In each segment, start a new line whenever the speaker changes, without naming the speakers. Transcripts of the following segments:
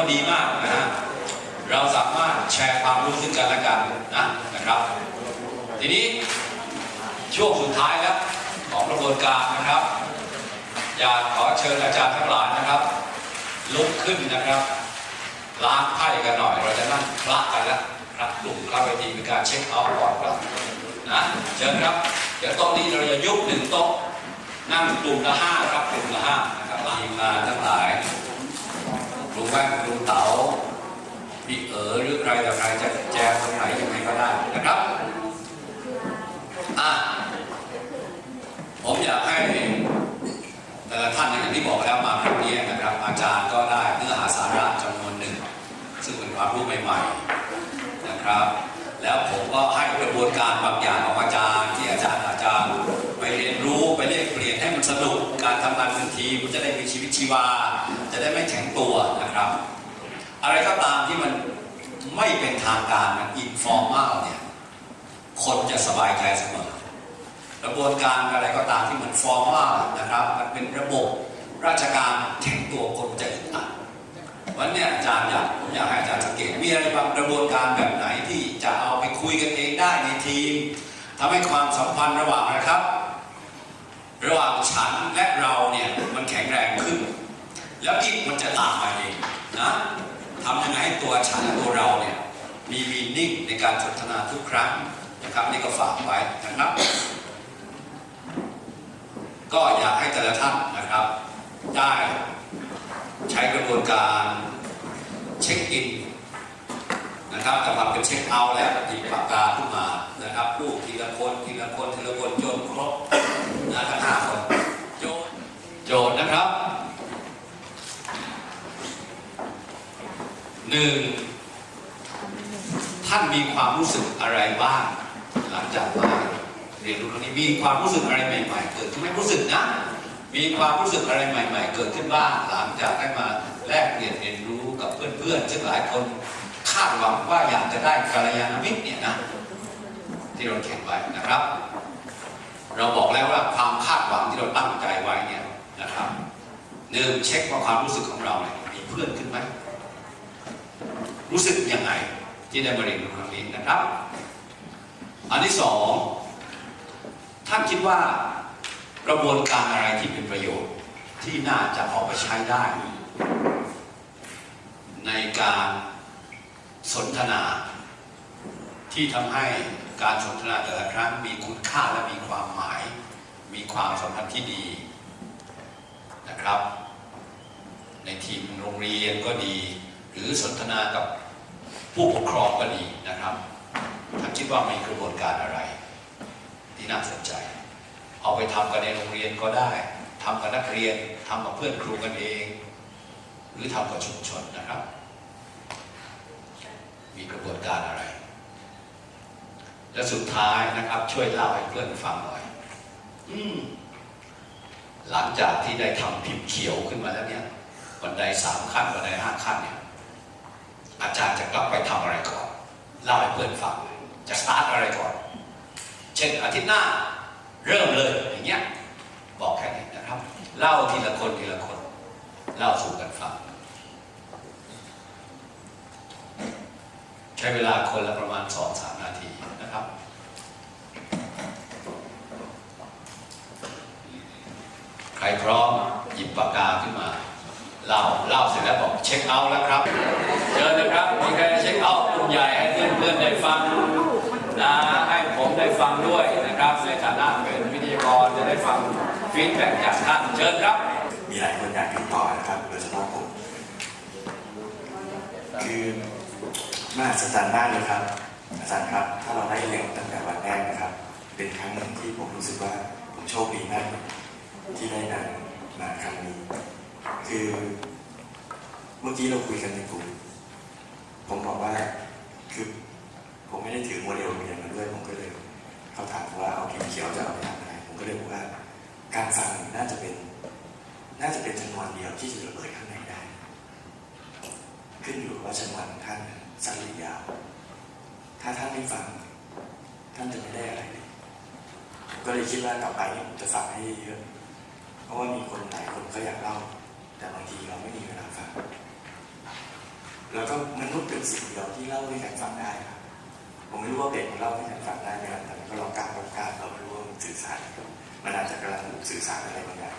ว่าดีมากนะฮะเราสามารถแชร์ความรู้ซึ่งกันและกันนะนะครับ ทีนี้ช่วงสุดท้ายแล้วของกระบวนการนะครับ อยากขอเชิญอาจารย์ทั้งหลายนะครับ ลุกขึ้นนะครับล้างไพ่กันหน่อยเราจะนั่งพระกันแล้วครับกลุ่มเข้าเวทีเป็นการเช็คเอาท์ก่อนครับนะเชิญครับเดี๋ยวโต๊ะนี้เราจะยุบหนึ่งโต๊ะนั่งกลุ่มละห้าครับกลุ่มละห้านะครับทีมงานทั้งหลาย ว่นครูเต๋าพี่เอ๋อหรือใครต่อใครจะแจมตรงไหนยังไงก็ได้นะครับอะผมอยากให้แต่ละท่านอย่างที่บอกแล้วมาครั้งนี้นะครับ อาจารย์ก็ได้เนื้อหาสาระจำนวนหนึ่ง ซึ่งเป็นความรู้ใหม่ๆนะครับ แล้วผมก็ให้กระบวนการบางอย่างของอาจารย์ที่อาจารย์อาจารย์ไปเรียนรู้ไปเรียกเปลี่ยนให้มันสนุกการทำงานเป็นทีมันจะได้มีชีวิตชีวา จะได้ไม่แข็งตัวน อะไรก็ตามที่มันไม่เป็นทางการมันอินฟอร์มัลเนี่ยคนจะสบายใจเสมอกระบวนการอะไรก็ตามที่มันฟอร์มลนะครับ มันเป็นระบบราชการแข็งตัวคนจะอึดอัดวันนี้อาจารย์อยากผมอยากให้อาจารย์สังเกตมีอะไรบางกระบวนการแบบไหนที่จะเอาไปคุยกันเองได้ในทีมทำให้ความสัมพันธ์ระหว่างนะครับ ระหว่างฉันและเราเนี่ยมันแข็งแรงขึ้น แล้วอีกมันจะตามมาเองนะ ทำยังไงให้ตัวฉันตัวเราเนี่ยมีมีนิ่งในการสนทนาทุกครั้งนะครับนี่ก็ฝากไว้นะครับ ก็อยากให้แต่ละท่านนะครับ ได้ใช้กระบวนการเช็คอินนะครับแต่ว่าเป็นเช็คเอาท์แล้วหยิบปากกาขึ้นมานะครับพูดทีละคนทีละคนทีละคนจนครบนะทั้งห้าคนโจทย์โจทย์นะครับ หนึ่งท่านมีความรู้สึกอะไรบ้างหลังจากมาเรียนรู้ครั้งนี้มีความรู้สึกอะไรใหม่ๆ เกิดขึ้นไหม่รู้สึกนะมีความรู้สึกอะไรใหม่ ๆ เกิดขึ้นบ้างหลังจากได้มาแลกเปลี่ยนเรียนรู้กับเพื่อนๆซึ่งหลายคนคาดหวังว่าอยากจะได้กัลยาณมิตรเนี่ยนะที่เราเขียนไว้นะครับ เราบอกแล้วว่าความคาดหวังที่เราตั้งใจไว้เนี่ยนะครับหนึ่งเช็คว่าความรู้สึกของเราเนี่ยมีเพื่อนขึ้นไหม รู้สึกยังไงที่ได้มาเรียนรู้ครั้งนี้นะครับ อันที่สองท่านคิดว่ากระบวนการอะไรที่เป็นประโยชน์ที่น่าจะเอาไปใช้ได้ ในการสนทนา ที่ทำให้การสนทนาแต่ละครั้งมีคุณค่าและมีความหมาย มีความสัมพันธ์ที่ดีนะครับ ในทีมโรงเรียนก็ดี หรือสนทนากับ ผู้ปกครองก็ดีนะครับท่านคิดว่ามีกระบวนการอะไร ที่น่าสนใจ เอาไปทำกันในโรงเรียนก็ได้ทำกับนักเรียนทำกับเพื่อนครูกันเอง หรือทำกับชุมชนนะครับ มีกระบวนการอะไร และสุดท้ายนะครับ ช่วยเล่าให้เพื่อนฟังหน่อยอมหลังจากที่ได้ทำพิมพ์เขียวขึ้นมาแล้วเนี่ยบันไดสามขั้นบันไดห้าขั้นเนี่ย อาจารย์จะกลับไปทำอะไรก่อน เล่าให้เพื่อนฟังจะสตาร์ทอะไรก่อน เช่นอาทิตย์หน้าเริ่มเลยอย่างเงี้ยบอกแค่นี้นะครับ เล่าทีละคนทีละคน เล่าสู่กันฟัง ใช้เวลาคนละประมาณสองสามนาทีนะครับใครพร้อมหยิบปากกาขึ้นมา เล่าเล่าเสร็จแล้วบอกเช็คเอาท์แล้วครับเชิญนะครับมีใครจะเช็คเอาท์กลุ่มใหญ่ให้เพื่อนๆได้ฟังนะให้ผมได้ฟังด้วยนะครับใน ฐานะเป็นวิทยากรจะได้ฟังฟีดแบ็กจากท่านเชิญครับ
มีหลายคนอยากติดต่อนะครับโดยเฉพาะผมคือมหัศจรรย์มากเลยครับอาจารย์ครับ ถ้าเราได้เรียนตั้งแต่วันแรกนะครับ เป็นครั้งหนึ่งที่ผมรู้สึกว่าผมโชคดีมากที่ได้นำมาครั้งนี้ คือเมื่อกี้เราคุยกันในกลุ่มผมบอกว่าคือผมไม่ได้ถือโมเดลเรียนมาด้วยผมก็เลย เขาถามว่าเอาพิมพ์เขียวจะเอาไปทำอะไรผมก็เลยบอกว่า การฟังน่าจะเป็น น่าจะเป็นจำนวนเดียวที่จะระเบิดข้างในได้ ขึ้นอยู่กับว่าจำนวนท่านสั้นหรือยาว ถ้าท่านไม่ฟัง ท่านจะไม่ได้อะไรเลยผมก็เลยคิดว่าต่อไปผมจะฟังให้เยอะเพราะว่ามีคนหลายคนก็อยากเล่า แต่บางทีเราไม่มีเวลาฟังแล้วก็มนุษย์เป็นสิ่งเดียวที่เล่าให้กันฟังได้ครับผมไม่รู้ว่าเป็ดมันเล่าให้กันฟังได้ไหมครับ ก็ลองกางลองกางเราไม่รู้ว่ามันสื่อสารมันอาจจะกำลังสื่อสารอะไรบางอย่าง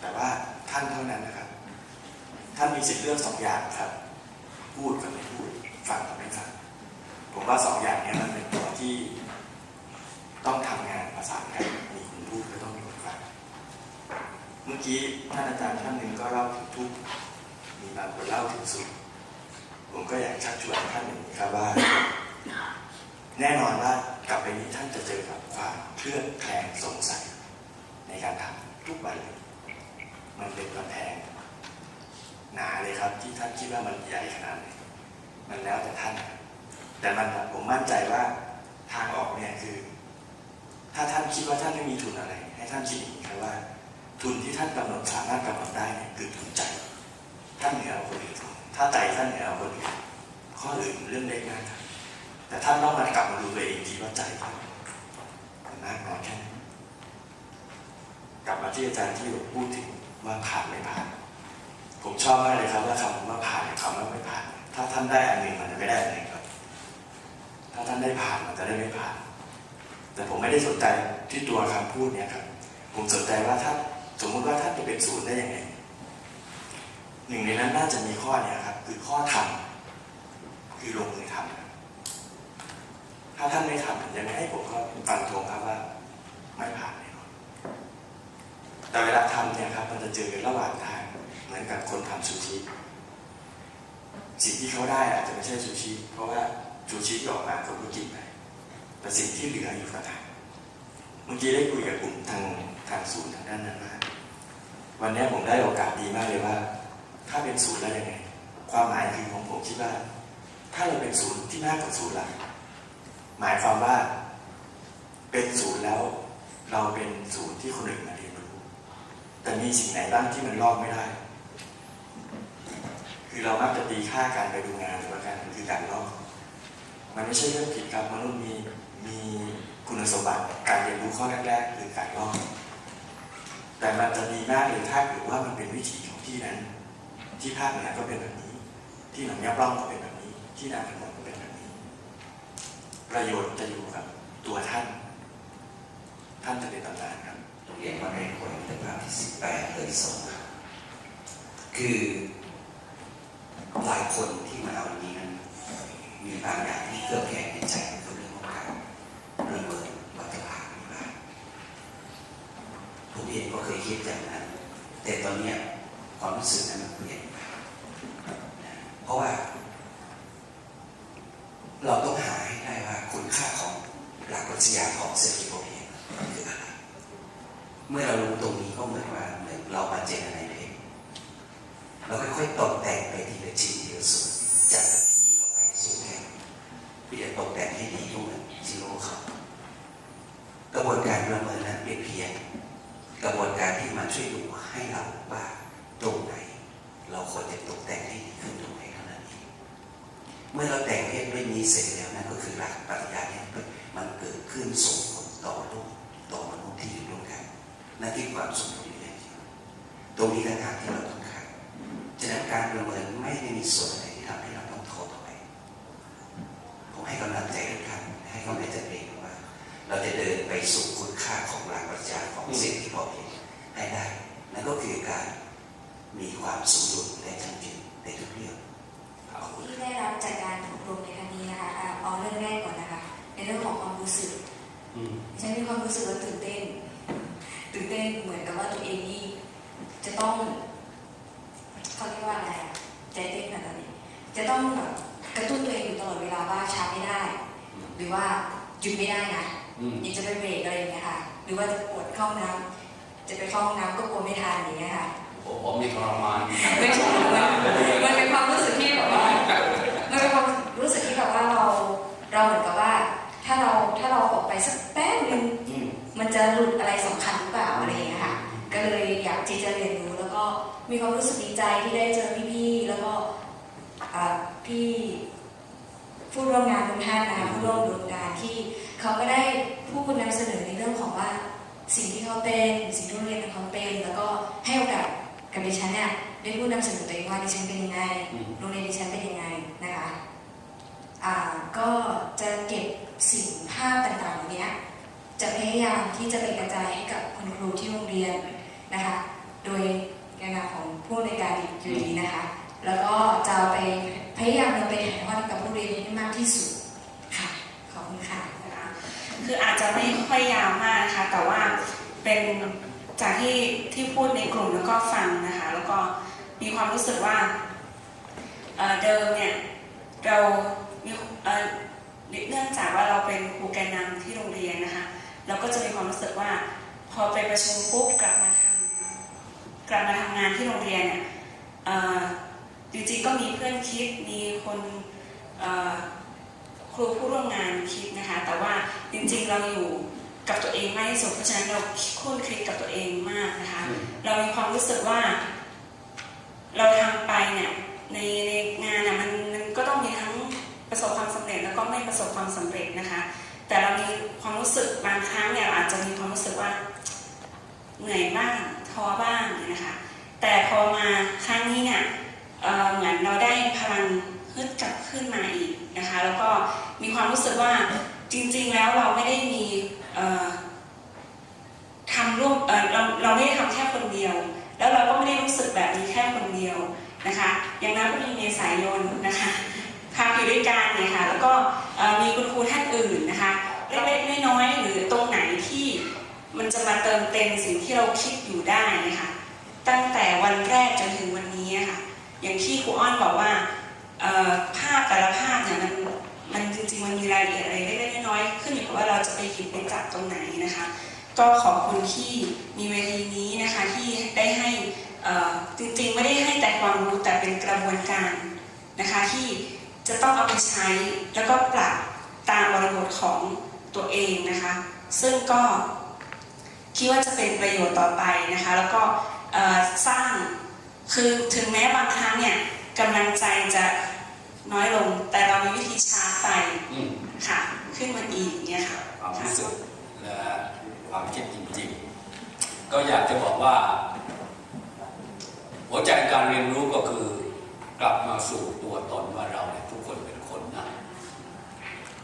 แต่ว่าท่านเท่านั้นนะครับ ท่านมีสิทธิ์เลือกสองอย่างครับ พูดกับไม่พูดฟังกับไม่ฟังผมว่าสองอย่างนี้มันเป็นตัวที่ต้องทำงานประสานกันมีคนพูดก็ต้องมีคนฟังเมื่อกี้ท่านอาจารย์ท่านหนึ่งก็เล่าถึงทุกมีบางคนเล่าถึงสุขผมก็อยากชักชวนท่านหนึ่งครับว่า แน่นอนว่า ไปนี้ท่านจะเจอกับความเคลือบแคลงสงสัย ในการทำทุกวันเลยมันเป็นกำแพงหนาเลยครับ ที่ท่านคิดว่ามันใหญ่ขนาดไหนมันแล้วแต่ท่าน แต่มันผมมั่นใจว่าทางออกเนี่ยคือ ถ้าท่านคิดว่าท่านไม่มีทุนอะไร ให้ท่านคิดอย่างนี้ครับว่า ทุนที่ท่านกำหนดสามารถกำหนดได้เนี่ยคือทุนใจ ท่านเหนือาคนอื่นถ้าใจท่านเหนือาคนอื่นข้ออื่นเรื่องเล็กมากครับ แต่ท่านต้องมากลับมาดูตัวเองทีว่าใจท่านมันมากน้อยแค่ไหนกลับมาที่อาจารย์ที่พูดถึงว่าผ่านไม่ผ่าน ผมชอบมากเลยครับว่าคำว่าผ่านกับคำว่าไม่ผ่าน ถ้าท่านได้อันหนึ่งมันจะไม่ได้อันหนึ่งครับ ถ้าท่านได้ผ่านมันจะได้ไม่ผ่าน แต่ผมไม่ได้สนใจที่ตัวคำพูดเนี่ยครับ ผมสนใจว่าถ้าสมมุติว่าท่านจะเป็นศูนย์ได้ยังไงหนึ่งในนั้นน่าจะมีข้อเนี่ยครับ คือข้อทำคือลงมือทำ ถ้าท่านไม่ทำยังไงผมก็ฟันธงครับว่าไม่ผ่านแน่นอนแต่เวลาทำเนี่ยครับมันจะเจอระหว่างทางเหมือนกับคนทำซูชิสิ่งที่เขาได้อาจจะไม่ใช่ซูชิเพราะว่าซูชิที่ออกมาเขาก็กินไปแต่สิ่งที่เหลืออยู่กับทางเมื่อกี้ได้คุยกับกลุ่มทางทางศูนย์ทางด้านนั้นมาวันนี้ผมได้โอกาสดีมากเลยว่า ถ้าเป็นศูนย์แล้วยังไง ความหมายคือของผมคิดว่า ถ้าเราเป็นศูนย์ที่มากกว่าศูนย์ละ หมายความว่าเป็นศูนย์แล้วเราเป็นศูนย์ที่คนอื่นมาเรียนรู้ แต่มีสิ่งไหนบ้างที่มันลอกไม่ได้ คือเรามักจะตีค่าการไปดูงานหรือว่าการคือการลอก มันไม่ใช่เรื่องผิดครับมนุษย์มีมีคุณสมบัติการเรียนรู้ข้อแรกๆคือการลอก แต่มันจะดีมากเลยถ้าเกิดว่ามันเป็นวิถีของที่นั้น ที่ภาคเหนือก็เป็นแบบนี้ ที่หนองยาปล้องก็เป็นแบบนี้ ที่นาขนมก็เป็นบน ประโยชน์จะอยู่กับตัวท่าน ท่านจะเป็นตำนานครับ
เรียนว่าในคนในภาพที่สิบแปดเลยส่งครับคือหลายคนที่มาวันนี้นั้นมีบางอย่างที่เคลือบแคลงในใจคือเรื่องของการประเมินวัตถุภาพหรือเปล่าผมเองก็เคยคิดอย่างนั้น แต่ตอนนี้ความรู้สึกนั้นมันเปลี่ยนไปเพราะว่า เราต้องหาคุณค่าของหลัก ปรัชญาของเศรษฐกิจพอเพียงคืออะไรเมื่อเรารู้ตรงนี้ก็เหมือนว่าเหมือนเรามาเจนในเพลงเราค่อยๆตกแต่งไปทีละชิ้นทีละส่วนจากกะทิเข้าไปสู่แทนเปลี่ยนตกแต่งให้ดีก็เหมือนซีโร่เขากระบวนการประเมินนั้นเป็นเพียงกระบวนการที่มาช่วยดูให้เราว่าตรงไหน เราควรจะตกแต่งให้ดีขึ้นตรงไหนเท่านั้นเองเมื่อเราแต่งเพศด้วยนี้เสร็จแล้วนั่นก็คือหลักปรัชญาเนี่มันเกิด ขึ้นส่งผลต่อโลกต่อมนุษย์ที่อยู่ร่วมกันนั่นคือความสมดุลอยู่างเดียวตรงนี้ต่างหากที่เราต้องการฉะนั้นการประเมินไม่ได้มีส่วนไหนที่ทำให้เราต้องท้อต่อไปผมให้กำลังใจทุกท่านให้กำลังใจตัวเองว่า เราจะเดินไปสู่คุณค่าของหลักปรัชญาของสิ่งที่พอเพียงให้ได้นั่นก็คือการมีความสมดุลและจำเป็นในทุกเรื่อง
ที่ได้รับจากการอบรมในครั้งนี้นะคะเอาเรื่องแรกก่อนนะคะในเรื่องของความรู้สึก ฉันมีความรู้สึกว่าตื่นเต้น ตื่นเต้นเหมือนกับว่าตัวเองนี่จะต้องเขาเรียกว่าอะไรอะใจเต้นขนาดนี้ จะต้องแบบกระตุ้นตัวเองอยู่ตลอดเวลาว่าช้าไม่ได้ หรือว่าหยุดไม่ได้นะ
อืม
อยากจะไปเบรกอะไรอย่างเงี้ยค่ะ หรือว่าจะปวดเข้าห้องน้ำจะไปเข้าห้องน้ำก็กลัวไม่ทันอย่างเงี้ยค่ะ
ผมผมมีทรมาน
ไม่ใช่มันมันเป็นความรู้สึกที่แบบว่ามันเป็นความรู้สึกที่แบบว่าเราเราเหมือนกับว่าถ้า เราถ้าเราออกไปสักแป๊บนึง
อืม
มันจะหลุดอะไรสำคัญหรือเปล่าอะไรอย่างเงี้ยค่ะก็เลยอยากที่จะเรียนรู้แล้วก็มีความรู้สึกดีใจที่ได้เจอพี่ๆแล้วก็อ่าพี่ผู้ร่วมงานทุกท่านนะคะผู้ร่วมดำเนินการที่เขาก็ได้พูดนำเสนอในเรื่องของว่าสิ่งที่เขาเป็นสิ่งที่โรงเรียนของเขาเป็นแล้วก็ให้โอกาสกับดิฉันเนี่ยได้พูดนำเสนอตัวเองว่าดิฉันเป็นยังไง
อืม
โรงเรียนดิฉันเป็นยังไงนะคะอ่า ก็จะเก็บสิ่งภาพต่างๆเนี้จะพยายามที่จะไปกระจายให้กับคุณครูที่โรงเรียนนะคะ โดยในนามของผู้ในการอยู่ดีนะคะ แล้วก็จะไปพยายามนำไปถ่ายทอดกับผู้เรียนให้มากที่สุดค่ะขอบคุณค่ะ
นะคะคืออาจจะไม่ค่อยยาวมากนะคะแต่ว่าเป็นจากที่ที่พูดในกลุ่มแล้วก็ฟังนะคะ แล้วก็มีความรู้สึกว่าเเดิมเนี่ยเรา เอ่อเนื่องจากว่าเราเป็นครูแกนนำที่โรงเรียนนะคะ เราก็จะมีความรู้สึกว่า พอไปประชุมปุ๊บกลับมาทำกลับมาทำงานที่โรงเรียนเนี่ยเอ่อจริงๆก็มีเพื่อนคิดมีคนเอ่อครูผู้ร่วมงานคิดนะคะ แต่ว่าจริงๆเราอยู่กับตัวเองมากที่สุดเพราะฉะนั้นเราคุ้นคิดกับตัวเองมากนะคะเรามีความรู้สึกว่า เราทำไปเนี่ยในในงาน ประสบความสำเร็จนะคะ แต่เรามีความรู้สึกบางครั้งเนี่ยเราอาจจะมีความรู้สึกว่าเหนื่อยบ้างท้อบ้างนะคะ แต่พอมาครั้งนี้เนี่ยเเหมือนเราได้พลังฮึดกลับขึ้นมาอีกนะคะ แล้วก็มีความรู้สึกว่าจริง ๆ แล้วเราไม่ได้มีทำร่วมเเราเราไม่ได้ทำแค่คนเดียว แล้วเราก็ไม่ได้รู้สึกแบบนี้แค่คนเดียวนะคะ อย่างนั้นก็มีเมษายนนะคะพาอยู่ด้วยกันเนี่ยค่ะแล้วก็ มีคุณครูท่านอื่นนะคะเล็กๆน้อยๆหรือตรงไหนที่มันจะมาเติมเต็มสิ่งที่เราคิดอยู่ได้นะคะตั้งแต่วันแรกจนถึงวันนี้ค่ะ อย่างที่ครูอ้อนบอกว่าภาพแต่ละภาพเนี่ยมันมันจริงๆมันมีรายละเอียดอะไรเล็กๆน้อยๆขึ้นอยู่กับว่าเราจะไปหยิบไปจับตรงไหนนะคะ ก็ขอบคุณที่มีเวทีนี้นะคะที่ได้ให้จริงๆไม่ได้ให้แต่ความรู้แต่เป็นกระบวนการนะคะที่ จะต้องเอาไปใช้แล้วก็ปรับตามบริบทของตัวเองนะคะ ซึ่งก็คิดว่าจะเป็นประโยชน์ต่อไปนะคะ แล้วก็สร้างคือถึงแม้บางครั้งเนี่ยกำลังใจจะน้อยลง แต่เรามีวิธีชาร์จไฟค่ะ ขึ้นมาอีกเนี่ยค่ะ
ความรู้สึกและความคิดจริงๆ ก็อยากจะบอกว่า หัวใจการเรียนรู้ก็คือ กลับมาสู่ตัวตนว่าเราเนี่ยทุกคนเป็นคนนะ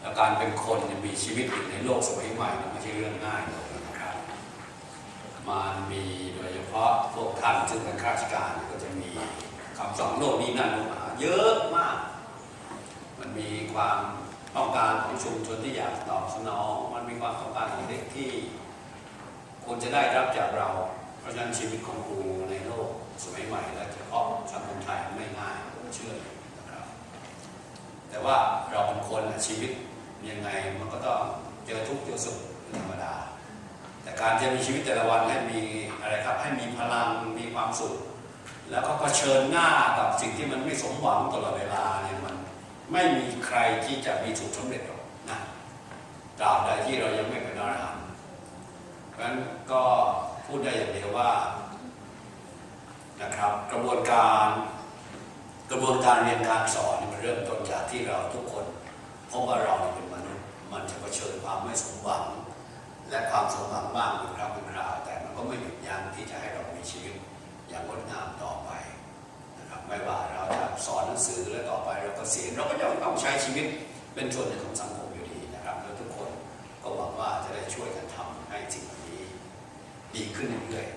แล้วการเป็นคนมีชีวิตอยู่ในโลกสมัยใหม่ไม่ใช่เรื่องง่ายเลยนะครับ มันมีโดยเฉพาะพวกท่านซึ่งเป็นข้าราชการก็จะมีคำสอนโลกนี้นั่นมาเยอะมาก มันมีความต้องการของชุมชนที่อยากตอบสนอง มันมีความต้องการของเด็กที่ควรจะได้รับจากเรา ราะฉะนั้นชีวิตของครูในโลกสมัยใหม่และเฉพาะสังคมไทยไม่ง่ายผมเชื่อเลยนะครับ แต่ว่าเราเป็นคนชีวิตยังไงมันก็ต้องเจอทุกข์เจอสุขธรรมดา แต่การจะมีชีวิตแต่ละวันให้มีอะไรครับให้มีพลังมีความสุข แล้วก็เผชิญหน้ากับสิ่งที่มันไม่สมหวังตลอดเวลาเนี่ยมันไม่มีใครที่จะมีสุขสำเร็จหรอกนะตราบใดที่เรายังไม่เป็นอรหันต์เพราะฉะนั้นก็ พูดได้อย่างเดียวว่านะครับกระบวนการกระบวนการเรียนการสอนนี่มันเริ่มต้นจากที่เราทุกคนเพราะว่าเราเป็นมนุษย์มันจะเผชิญความไม่สมหวัง และความสมหวังบ้างเป็นครั้งเป็นคราวแต่มันก็ไม่หยุดยั้งที่จะให้เรามีชีวิตอย่างงดงามต่อไปนะครับไม่ว่าเราจะสอนหนังสือและต่อไปเราก็เสียเราก็ยังต้องใช้ชีวิตเป็นส่วนหนึ่งของสังคม ดีขึ้นเรื่